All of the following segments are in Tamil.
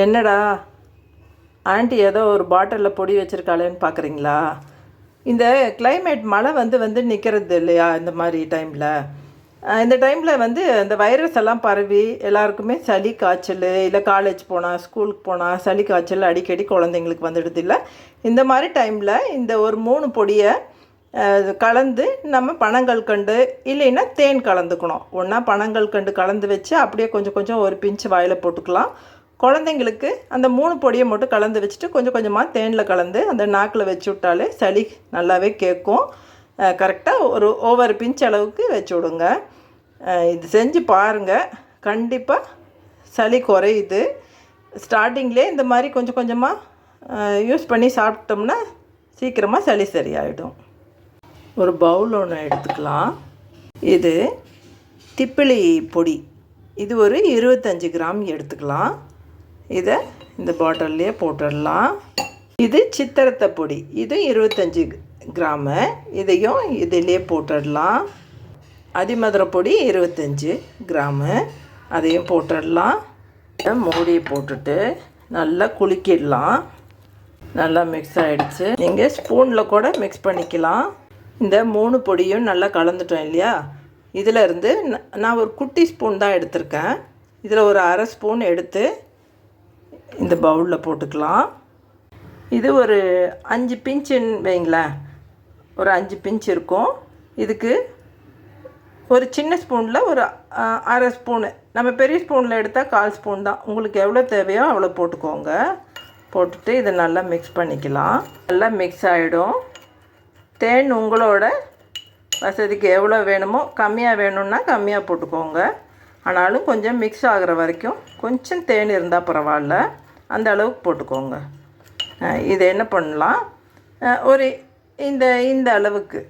என்னடா? ஆண்டி ஏதோ ஒரு பாட்டிலில் பொடி வச்சுருக்காளேன்னு பார்க்குறீங்களா இந்த கிளைமேட் மழை வந்து வந்து நிற்கிறது இல்லையா இந்த மாதிரி டைமில் இந்த டைமில் வந்து இந்த வைரஸ் எல்லாம் பரவி எல்லாருக்குமே சளி காய்ச்சல் இல்லை காலேஜ் போனால் ஸ்கூலுக்கு போனால் சளி காய்ச்சல் அடிக்கடி குழந்தைங்களுக்கு வந்துடுது இல்லை? இந்த மாதிரி டைமில் இந்த ஒரு மூணு பொடியை கலந்து நம்ம பனங்கள் கண்டு இல்லைன்னா தேன் கலந்துக்கணும். ஒன்றா பனங்கள் கண்டு கலந்து வச்சு அப்படியே கொஞ்சம் கொஞ்சம் ஒரு பிஞ்சு வாயில் போட்டுக்கலாம். குழந்தைங்களுக்கு அந்த மூணு பொடியை மட்டும் கலந்து வச்சுட்டு கொஞ்சம் கொஞ்சமாக தேனில் கலந்து அந்த நாக்கில் வச்சு விட்டாலே சளி நல்லாவே கேட்கும். கரெக்டாக ஒரு ஓவர் பிஞ்ச் அளவுக்கு வச்சு விடுங்க. இது செஞ்சு பாருங்கள் கண்டிப்பாக சளி குறையுது. ஸ்டார்டிங்லேயே இந்த மாதிரி கொஞ்சம் கொஞ்சமாக யூஸ் பண்ணி சாப்பிட்டோம்னா சீக்கிரமாக சளி சரியாயிடும். ஒரு பவுல் ஒன்று எடுத்துக்கலாம். இது திப்பிலி பொடி. இது ஒரு இருபத்தஞ்சி கிராம் எடுத்துக்கலாம். இதை இந்த பாட்டில்லையே போட்டுடலாம். இது சித்திரத்தை பொடி. இது இருபத்தஞ்சி கிராமு. இதையும் இதிலே போட்டுடலாம். அதிமதுரை பொடி இருபத்தஞ்சி கிராமு. அதையும் போட்டுடலாம். மூடியை மூடி போட்டுட்டு நல்லா குலுக்கிடலாம். நல்லா மிக்ஸ் ஆகிடுச்சு நீங்கள் ஸ்பூனில் கூட மிக்ஸ் பண்ணிக்கலாம். இந்த மூணு பொடியும் நல்லா கலந்துட்டோம் இல்லையா? இதில் இருந்து நான் ஒரு குட்டி ஸ்பூன் தான் எடுத்திருக்கேன். இதில் ஒரு அரை ஸ்பூன் எடுத்து இந்த பவுலில் போட்டுக்கலாம். இது ஒரு அஞ்சு பிஞ்சுன்னு வைங்களேன். ஒரு அஞ்சு பிஞ்ச் இருக்கும். இதுக்கு ஒரு சின்ன ஸ்பூனில் ஒரு அரை ஸ்பூனு. நம்ம பெரிய ஸ்பூனில் எடுத்தால் கால் ஸ்பூன் தான். உங்களுக்கு எவ்வளோ தேவையோ அவ்வளோ போட்டுக்கோங்க. போட்டுட்டு இதை நல்லா மிக்ஸ் பண்ணிக்கலாம். நல்லா மிக்ஸ் ஆகிடும் தேன் உங்களோட வசதிக்கு எவ்வளோ வேணுமோ கம்மியாக வேணும்னா கம்மியாக போட்டுக்கோங்க. ஆனாலும் கொஞ்சம் மிக்ஸ் ஆகிற வரைக்கும் கொஞ்சம் தேன் இருந்தால் பரவாயில்ல. அந்த அளவுக்கு போட்டுக்கோங்க. இதை என்ன பண்ணலாம்? ஒரு இந்த இந்த அளவுக்கு.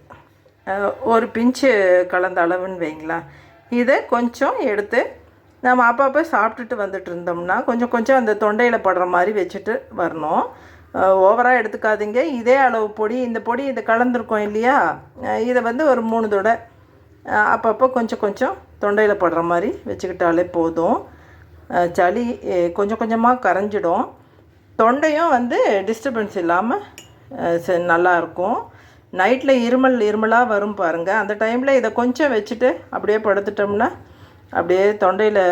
ஒரு பிஞ்சு கலந்த அளவுன்னு வைங்களா. இதை கொஞ்சம் எடுத்து நம்ம அப்பப்போ சாப்பிட்டுட்டு வந்துட்டு இருந்தோம்னா கொஞ்சம் கொஞ்சம் அந்த தொண்டையில் படுற மாதிரி வச்சுட்டு வரணும். ஓவராக எடுத்துக்காதீங்க. இதே அளவு பொடி இந்த பொடி இதை கலந்துருக்கோம் இல்லையா? இதை வந்து ஒரு மூணு தடவை அப்பப்போ கொஞ்சம் கொஞ்சம் தொண்டையில் படுற மாதிரி வச்சுக்கிட்டாலே போதும். சளி கொஞ்சம் கொஞ்சமாக கரைஞ்சிடும். தொண்டையும் வந்து டிஸ்டர்பன்ஸ் இல்லாமல் நல்லாயிருக்கும் நைட்டில் இருமல் இருமலாக வரும் பாருங்கள் அந்த டைமில் இதை கொஞ்சம் வச்சுட்டு அப்படியே படுத்துட்டோம்னா அப்படியே தொண்டையில்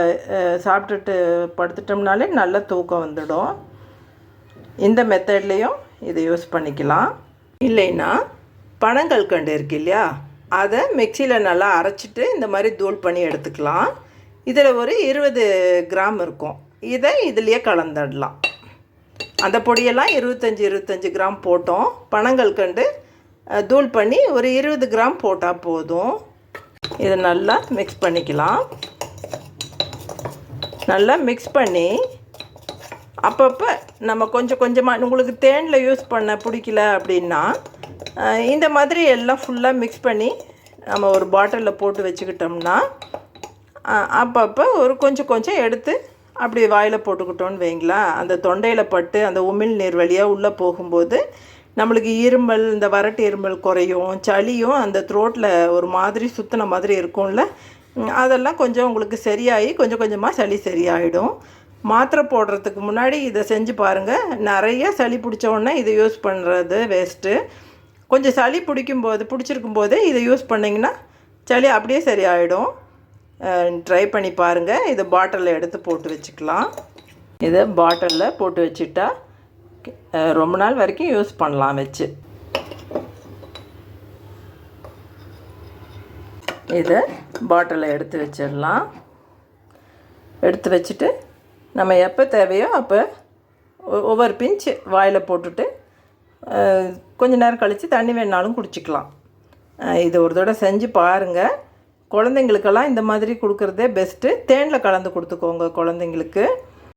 சாப்பிட்டுட்டு படுத்துட்டோம்னாலே நல்ல தூக்கம் வந்துடும். இந்த மெத்தட்லேயும் இதை யூஸ் பண்ணிக்கலாம். இல்லைன்னா பனங்கள் கண்டு இருக்கு இல்லையா? அதை மிக்சியில் நல்லா அரைச்சிட்டு இந்த மாதிரி தூள் பண்ணி எடுத்துக்கலாம். இதில் ஒரு இருபது கிராம் இருக்கும். இதை இதுலேயே கலந்துடலாம். அந்த பொடியெல்லாம் இருபத்தஞ்சி இருபத்தஞ்சி கிராம் போட்டோம். பனங்கள் கண்டு தூள் பண்ணி ஒரு இருபது கிராம் போட்டால் போதும். இதை நல்லா மிக்ஸ் பண்ணிக்கலாம். நல்லா மிக்ஸ் பண்ணி அப்பப்போ நம்ம கொஞ்சம் கொஞ்சமாக உங்களுக்கு தேனில் யூஸ் பண்ண பிடிக்கல அப்படின்னா இந்த மாதிரி எல்லாம் ஃபுல்லாக மிக்ஸ் பண்ணி நம்ம ஒரு பாட்டிலில் போட்டு வச்சுக்கிட்டோம்னா அப்பப்போ ஒரு கொஞ்சம் கொஞ்சம் எடுத்து அப்படி வாயில் போட்டுக்கிட்டோன்னு வைங்களேன் அந்த தொண்டையில் பட்டு அந்த உமிழ் நீர் வழியாக உள்ளே போகும்போது நம்மளுக்கு இருமல் இந்த வறட்டு இருமல் குறையும் சளியும் அந்த த்ரோட்டில் ஒரு மாதிரி சுத்தின மாதிரி இருக்கும்ல? அதெல்லாம் கொஞ்சம் உங்களுக்கு சரியாகி கொஞ்சம் கொஞ்சமாக சளி சரியாயிடும். மாத்திரை போடுறதுக்கு முன்னாடி இதை செஞ்சு பாருங்கள் நிறைய சளி பிடிச்ச இதை யூஸ் பண்ணுறது வேஸ்ட்டு கொஞ்சம் சளி பிடிக்கும்போது பிடிச்சிருக்கும் போது இதை யூஸ் பண்ணிங்கன்னா சளி அப்படியே சரியாயிடும். ட்ரை பண்ணி பாருங்கள் இதை பாட்டிலில் எடுத்து போட்டு வச்சுக்கலாம். இதை பாட்டிலில் போட்டு வச்சுட்டா ரொம்ப நாள் வரைக்கும் யூஸ் பண்ணலாம் வச்சு. இதை பாட்டிலில் எடுத்து வச்சிடலாம். எடுத்து வச்சுட்டு நம்ம எப்போ தேவையோ அப்போ ஒ- ஒவ்வொரு பிஞ்சு வாயில் போட்டுட்டு கொஞ்ச நேரம் கழித்து தண்ணி வேணாலும் குடிச்சிக்கலாம். இது ஒரு தடவை செஞ்சு பாருங்கள் குழந்தைங்களுக்கெல்லாம் இந்த மாதிரி கொடுக்குறதே பெஸ்ட்டு தேனில் கலந்து கொடுத்துக்கோங்க குழந்தைங்களுக்கு.